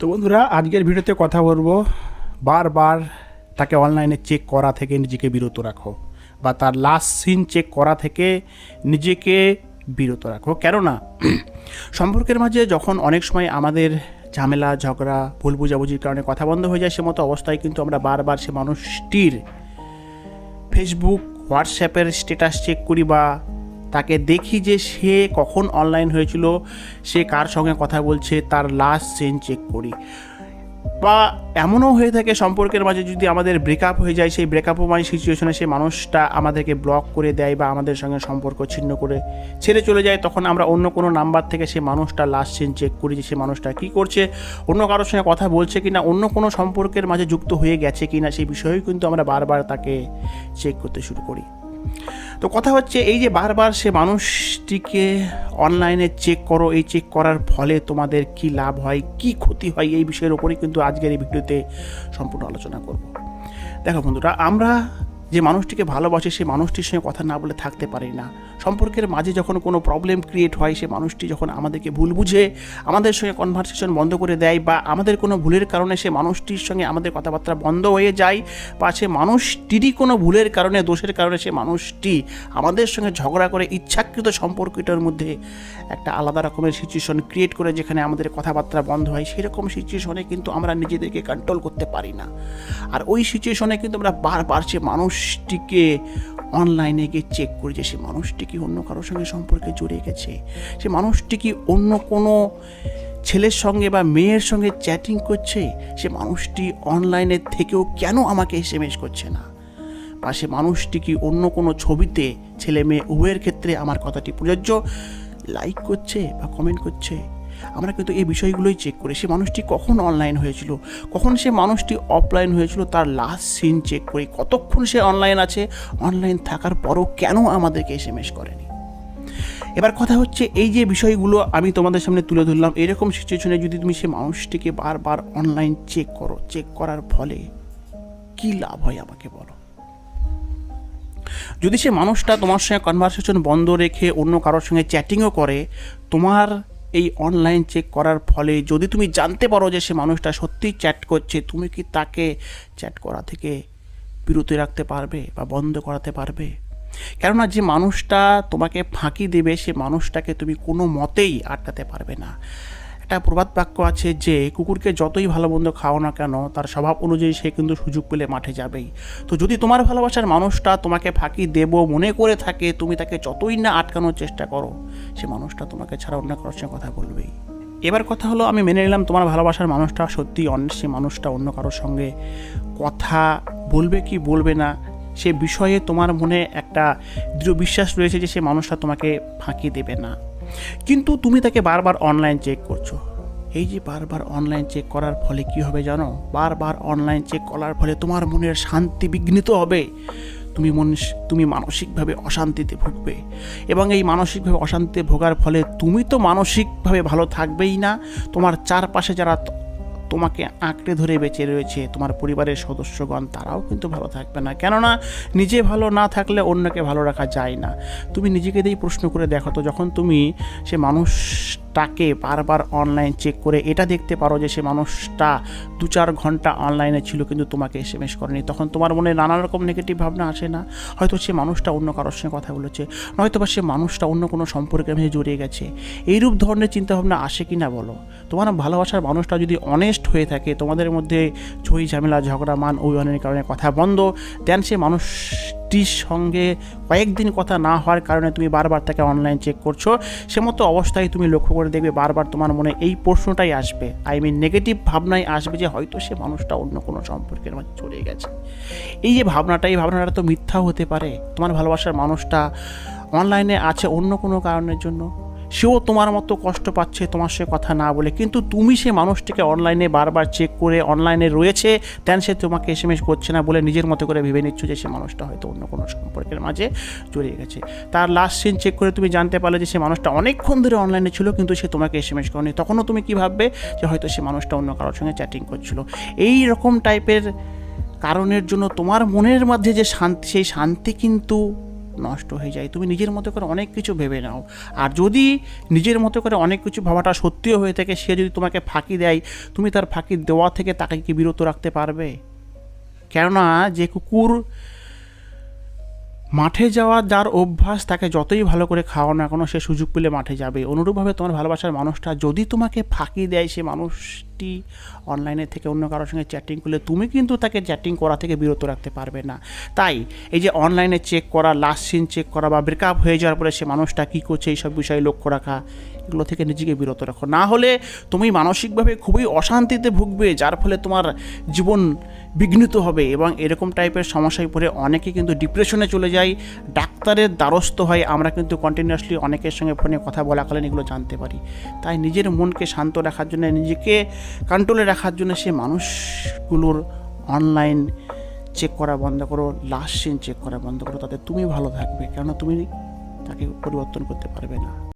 তো বন্ধুরা, আজকের ভিডিওতে কথা বলব। বারবার তাকে অনলাইনে চেক করা থেকে নিজেকে বিরত রাখো বা তার লাস্ট সিন চেক করা থেকে নিজেকে বিরত রাখো। কেননা, সম্পর্কের মাঝে যখন অনেক সময় আমাদের ঝামেলা, ঝগড়া, ভুল বুঝাবুঝির কারণে কথা বন্ধ হয়ে যায় সে মতো অবস্থায় কিন্তু আমরা বারবার সে মানুষটির ফেসবুক হোয়াটসঅ্যাপের স্ট্যাটাস চেক করি বা তাকে দেখি যে সে কখন অনলাইন হয়েছিল, সে কার সঙ্গে কথা বলছে, তার লাস্ট সিন চেক করি। বা এমনও হয়ে থাকে সম্পর্কের মাঝে যদি আমাদের ব্রেকআপ হয়ে যায়, সেই ব্রেকআপও মানে সিচুয়েশনে সেই মানুষটা আমাদেরকে ব্লক করে দেয় বা আমাদের সঙ্গে সম্পর্ক ছিন্ন করে ছেড়ে চলে যায়, তখন আমরা অন্য কোনো নাম্বার থেকে সেই মানুষটা লাস্ট সিন চেক করি যে সেই মানুষটা কী করছে, অন্য কারোর সঙ্গে কথা বলছে কি না অন্য কোনো সম্পর্কের মাঝে যুক্ত হয়ে গেছে কি না সেই বিষয়েও কিন্তু আমরা বারবার তাকে চেক করতে শুরু করি। তো কথা হচ্ছে এই যে বারবার সে মানুষটিকে অনলাইনে চেক করো, এই চেক করার ফলে তোমাদের কি লাভ হয়, কি ক্ষতি হয়, এই বিষয়ের ওপরেই কিন্তু আজকের এই ভিডিওতে সম্পূর্ণ আলোচনা করব। দেখো বন্ধুরা, আমরা যে মানুষটিকে ভালোবাসে, সে মানুষটির সঙ্গে কথা না বলে থাকতে পারি না। সম্পর্কের মাঝে যখন কোনো প্রবলেম ক্রিয়েট হয়, সে মানুষটি যখন আমাদেরকে ভুল বুঝে, আমাদের সঙ্গে কনভারসেশন বন্ধ করে দেয় বা আমাদের কোনো ভুলের কারণে সে মানুষটির সঙ্গে আমাদের কথাবার্তা বন্ধ হয়ে যায় বা সে মানুষটিরই কোনো ভুলের কারণে, দোষের কারণে সে মানুষটি আমাদের সঙ্গে ঝগড়া করে ইচ্ছাকৃত সম্পর্কটার মধ্যে একটা আলাদা রকমের সিচুয়েশন ক্রিয়েট করে যেখানে আমাদের কথাবার্তা বন্ধ হয়, সেরকম সিচুয়েশনে কিন্তু আমরা নিজেদেরকে কন্ট্রোল করতে পারি না। আর ওই সিচুয়েশনে কিন্তু আমরা বারবার সে মানুষটিকে অনলাইনে গিয়ে চেক করি যে সে মানুষটি কি অন্য কারোর সঙ্গে সম্পর্কে জড়ে গেছে? সে মানুষটি কি অন্য কোনো ছেলের সঙ্গে বা মেয়ের সঙ্গে চ্যাটিং করছে? সে মানুষটি অনলাইনের থেকেও কেন আমাকে এস এম এস করছে না? বা সে মানুষটি কি অন্য কোনো ছবিতে ছেলে মেয়ে উভয়ের ক্ষেত্রে আমার কথাটি প্রযোজ্য? লাইক করছে বা কমেন্ট করছে? আমরা কিন্তু এই বিষয়গুলোই চেক করি। সে মানুষটি কখন অনলাইন হয়েছিল? কখন সে মানুষটি অফলাইন হয়েছিল? তার লাস্ট সিন চেক করি। কতক্ষণ সে অনলাইন আছে? অনলাইন থাকার পরও কেন আমাদেরকে এস এম এস করেনি? এবার কথা হচ্ছে, এই যে বিষয়গুলো আমি তোমাদের সামনে তুলে ধরলাম, এরকম সিচুয়েশনে যদি তুমি সে মানুষটিকে বারবার অনলাইন চেক করো চেক করার ফলে কী লাভ হয় আমাকে বলো? যদি সে মানুষটা তোমার সঙ্গে কনভারসেশন বন্ধ রেখে অন্য কারোর সঙ্গে চ্যাটিংও করে, তোমার এই অনলাইন চেক করার ফলে যদি তুমি জানতে পারো যে সে মানুষটা সত্যিই চ্যাট করছে, তুমি কি তাকে চ্যাট করা থেকে বিরতি রাখতে পারবে বা বন্ধ করাতে পারবে? কেননা যে মানুষটা তোমাকে ফাঁকি দেবে, সে মানুষটাকে তুমি কোনো মতেই আটকাতে পারবে না। একটা প্রবাদ বাক্য আছে যে, কুকুরকে যতই ভালো মন্দ খাও না কেন, তার স্বভাব অনুযায়ী সে কিন্তু সুযোগ পেলে মাঠে যাবেই। তো যদি তোমার ভালোবাসার মানুষটা তোমাকে ফাঁকি দেব মনে করে থাকে, তুমি তাকে যতই না আটকানোর চেষ্টা করো, সে মানুষটা তোমাকে ছাড়া অন্য কারোর সঙ্গে কথা বলবেই। এবার কথা হলো, আমি মেনে নিলাম তোমার ভালোবাসার মানুষটা সত্যি অন্য সে মানুষটা অন্য কারোর সঙ্গে কথা বলবে কি বলবে না, সে বিষয়ে তোমার মনে একটা দৃঢ় বিশ্বাস রয়েছে যে সে মানুষটা তোমাকে ফাঁকি দেবে না। কিন্তু তুমি তাকে বারবার অনলাইন চেক করছ। এই যে বারবার অনলাইন চেক করার ফলে কি হবে জানো? বারবার অনলাইন চেক করার ফলে তোমার মনের শান্তি বিঘ্নিত হবে। তুমি মন, তুমি মানসিকভাবে অশান্তিতে ভুগবে। এবং এই মানসিকভাবে অশান্তিতে ভোগার ফলে তুমি তো মানসিকভাবে ভালো থাকবেই না। তোমার চারপাশে যারা তোমাকে আঁকড়ে ধরে বেঁচে রয়েছে তোমার পরিবারের সদস্যগণ, তারাও কিন্তু ভালো থাকবে না। কেননা নিজে ভালো না থাকলে অন্যকে ভালো রাখা যায় না। তুমি নিজেকে দিয়েই প্রশ্ন করে দেখো, তো যখন তুমি সে মানুষটাকে বারবার অনলাইন চেক করে এটা দেখতে পারো যে সে মানুষটা দু চার ঘণ্টা অনলাইনে ছিল কিন্তু তোমাকে এস এম এস করেনি। তখন তোমার মনে নানা রকম নেগেটিভ ভাবনা আসে না? হয়তো সে মানুষটা অন্য কারোর সঙ্গে কথা বলেছে নয়তো বা সে মানুষটা অন্য কোনো সম্পর্কের মধ্যে জড়িয়ে গেছে। এইরূপ ধরনের চিন্তাভাবনা আসে কি না বলো? তোমার ভালোবাসার মানুষটা যদি অনেস্ট হয়ে থাকে, তোমাদের মধ্যে ছই ঝামেলা, ঝগড়া, মান, অভিমানের কারণে কথা বন্ধ দেন সে মানুষটির সঙ্গে কয়েকদিন কথা না হওয়ার কারণে তুমি বারবার তাকে অনলাইন চেক করছ, সে মতো অবস্থায় তুমি লক্ষ্য করে দেখবে বারবার তোমার মনে এই প্রশ্নটাই আসবে। আই মিন নেগেটিভ ভাবনাই আসবে যে হয়তো সে মানুষটা অন্য কোনো সম্পর্কের মধ্যে চলে গেছে। এই যে ভাবনাটা, এই ভাবনাটা তো মিথ্যা হতে পারে। তোমার ভালোবাসার মানুষটা অনলাইনে আছে অন্য কোনো কারণের জন্য? সেও তোমার মতো কষ্ট পাচ্ছে, তোমার সঙ্গে কথা না বলে। কিন্তু তুমি সে মানুষটিকে অনলাইনে বারবার চেক করে অনলাইনে রয়েছে দেন সে তোমাকে এস এম এস করছে না বলে নিজের মতো করে ভেবে নিচ্ছ যে সে মানুষটা হয়তো অন্য কোনো সম্পর্কের মাঝে জড়িয়ে গেছে। তার লাস্ট সিন চেক করে তুমি জানতে পারলে যে সে মানুষটা অনেকক্ষণ ধরে অনলাইনে ছিল, কিন্তু সে তোমাকে এস এম এস করেনি। তখনও তুমি কী ভাববে যে হয়তো সে মানুষটা অন্য কারোর সঙ্গে চ্যাটিং করছিল। এই রকম টাইপের কারণের জন্য তোমার মনের মধ্যে যে শান্তি, সেই শান্তি কিন্তু নষ্ট হয়ে যায়। তুমি নিজের মতো করে অনেক কিছু ভেবে নাও। আর যদি নিজের মতো করে অনেক কিছু ভাবাটা সত্যিও হয়ে থাকে, সে যদি তোমাকে ফাঁকি দেয়, তুমি তার ফাঁকি দেওয়া থেকে তাকে কি বিরত রাখতে পারবে? কেননা যে কুকুর মাঠে যাওয়া যার অভ্যাস তাকে যতই ভালো করে খাওয়ানো না কোনো, সে সুযোগ পেলে মাঠে যাবে। অনুরূপভাবে তোমার ভালোবাসার মানুষটা যদি তোমাকে ফাঁকি দেয়, সে মানুষটি অনলাইনে থেকে অন্য কারোর সঙ্গে চ্যাটিং করলে তুমি কিন্তু তাকে চ্যাটিং করা থেকে বিরত রাখতে পারবে না। তাই এই যে অনলাইনে চেক করা লাস্ট সিন চেক করা বা ব্রেকআপ হয়ে যাওয়ার পরে সে মানুষটা কী করছে, এইসব বিষয়ে লক্ষ্য রাখা এগুলো থেকে নিজেকে বিরত রাখো। না হলে তুমি মানসিকভাবে খুবই অশান্তিতে ভুগবে, যার ফলে তোমার জীবন বিঘ্নিত হবে এবং এরকম টাইপের সমস্যায় পড়ে অনেকে কিন্তু ডিপ্রেশনে চলে যায়। ডাক্তারের দ্বারস্থ হয়, আমরা কিন্তু কন্টিনিউয়াসলি অনেকের সঙ্গে ফোনে কথা বলাকালীন এগুলো জানতে পারি। তাই নিজের মনকে শান্ত রাখার জন্য, নিজেকে কন্ট্রোলে রাখার জন্য সে মানুষগুলোর অনলাইন চেক করা বন্ধ করো লাস্ট সিন চেক করা বন্ধ করো, তাতে তুমি ভালো থাকবে, কেননা তুমি তাকে পরিবর্তন করতে পারবে না।